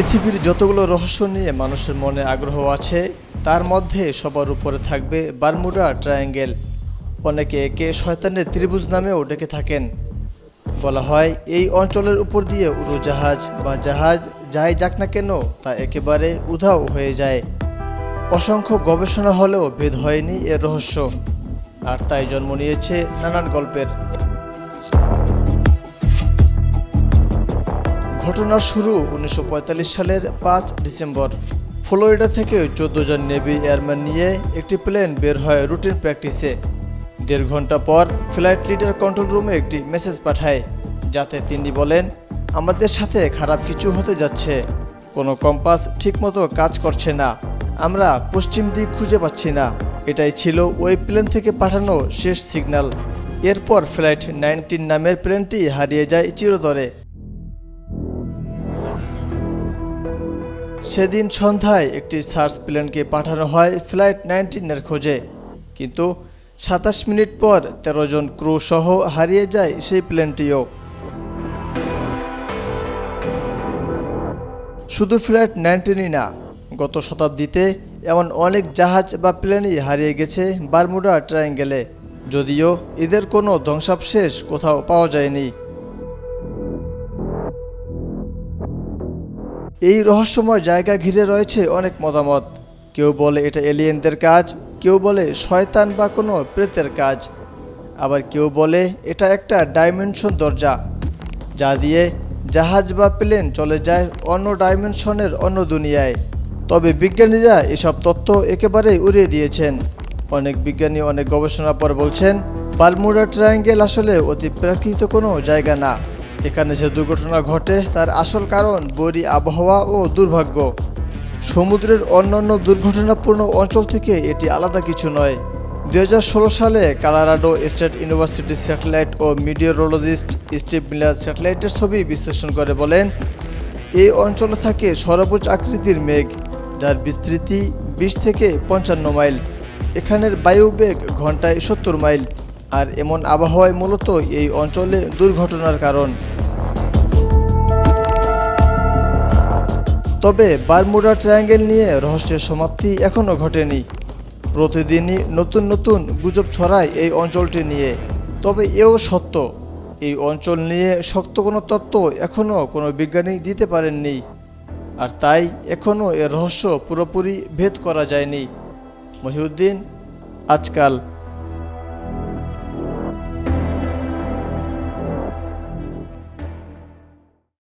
পৃথিবীর যতগুলো রহস্য নিয়ে মানুষের মনে আগ্রহ আছে, তার মধ্যে সবার উপরে থাকবে বারমুডা ট্রায়াঙ্গেল। অনেকে একে শয়তানের ত্রিভুজ নামেও ডেকে থাকেন। বলা হয়, এই অঞ্চলের উপর দিয়ে উড়োজাহাজ বা জাহাজ যাই যাক না কেন, তা একেবারে উধাও হয়ে যায়। অসংখ্য গবেষণা হলেও ভেদ হয়নি এর রহস্য। আর তাই জন্ম নিয়েছে নানান গল্পের। ঘটনার শুরু উনিশশো পঁয়তাল্লিশ সালের পাঁচ ডিসেম্বর। ফ্লোরিডা থেকে চোদ্দ জন নেভি এয়ারম্যান নিয়ে একটি প্লেন বের হয় রুটিন প্র্যাকটিসে। দেড় ঘণ্টা পর ফ্লাইট লিডার কন্ট্রোল রুমে একটি মেসেজ পাঠায়, যাতে তিনি বলেন, আমাদের সাথে খারাপ কিছু হতে যাচ্ছে। কোনো কম্পাস ঠিকমতো কাজ করছে না। আমরা পশ্চিম দিক খুঁজে পাচ্ছি না। এটাই ছিল ওই প্লেন থেকে পাঠানো শেষ সিগন্যাল। এরপর ফ্লাইট নাইনটিন নামের প্লেনটি হারিয়ে যায় চিরতরে। সেদিন সন্ধ্যায় একটি সার্চ প্লেনকে পাঠানো হয় ফ্লাইট নাইনটিনের খোঁজে। কিন্তু সাতাশ মিনিট পর তেরো জন ক্রু সহ হারিয়ে যায় সেই প্লেনটিও। শুধু ফ্লাইট নাইনটিনই না, গত শতাব্দীতে এমন অনেক জাহাজ বা প্লেনই হারিয়ে গেছে বারমুডা ট্রায়াঙ্গেলে। যদিও এদের কোনো ধ্বংসাবশেষ কোথাও পাওয়া যায়নি। এই রহস্যময় জায়গা ঘিরে রয়েছে অনেক মতামত। কেউ বলে এটা এলিয়েনদের কাজ, কেউ বলে শয়তান বা কোনো প্রেতের কাজ। আবার কেউ বলে এটা একটা ডাইমেনশন দরজা, যা দিয়ে জাহাজ বা প্লেন চলে যায় অন্য ডাইমেনশনের অন্য দুনিয়ায়। তবে বিজ্ঞানীরা এসব তথ্য একেবারেই উড়িয়ে দিয়েছেন। অনেক বিজ্ঞানী, অনেক গবেষণার পর বলছেন বালমুডা ট্রায়াঙ্গেল আসলে অতি প্রাকৃত কোনো জায়গা না। এখানে যে দুর্ঘটনা ঘটে, তার আসল কারণ বৈরী আবহাওয়া ও দুর্ভাগ্য। সমুদ্রের অন্যান্য দুর্ঘটনাপূর্ণ অঞ্চল থেকে এটি আলাদা কিছু নয়। দুই সালে কালারাডো স্টেট ইউনিভার্সিটি স্যাটেলাইট ও মিডিওরোলজিস্ট স্টিভ মিলার স্যাটেলাইটের ছবি বিশ্লেষণ করে বলেন এই অঞ্চলে থাকে সরবুজ আকৃতির মেঘ, যার বিস্তৃতি বিশ থেকে পঞ্চান্ন মাইল। এখানের বায়ুবেগ ঘন্টায় সত্তর মাইল, আর এমন আবহাওয়ায় মূলত এই অঞ্চলে দুর্ঘটনার কারণ। তবে বারমুডা ট্রায়াঙ্গেল নিয়ে রহস্যের সমাপ্তি এখনও ঘটেনি। প্রতিদিনই নতুন নতুন গুজব ছড়ায় এই অঞ্চলটি নিয়ে। তবে এও সত্য, এই অঞ্চল নিয়ে শক্ত কোনো তত্ত্ব এখনও কোনো বিজ্ঞানী দিতে পারেননি। আর তাই এখনও এর রহস্য পুরোপুরি ভেদ করা যায়নি। মহিউদ্দিন, আজকাল।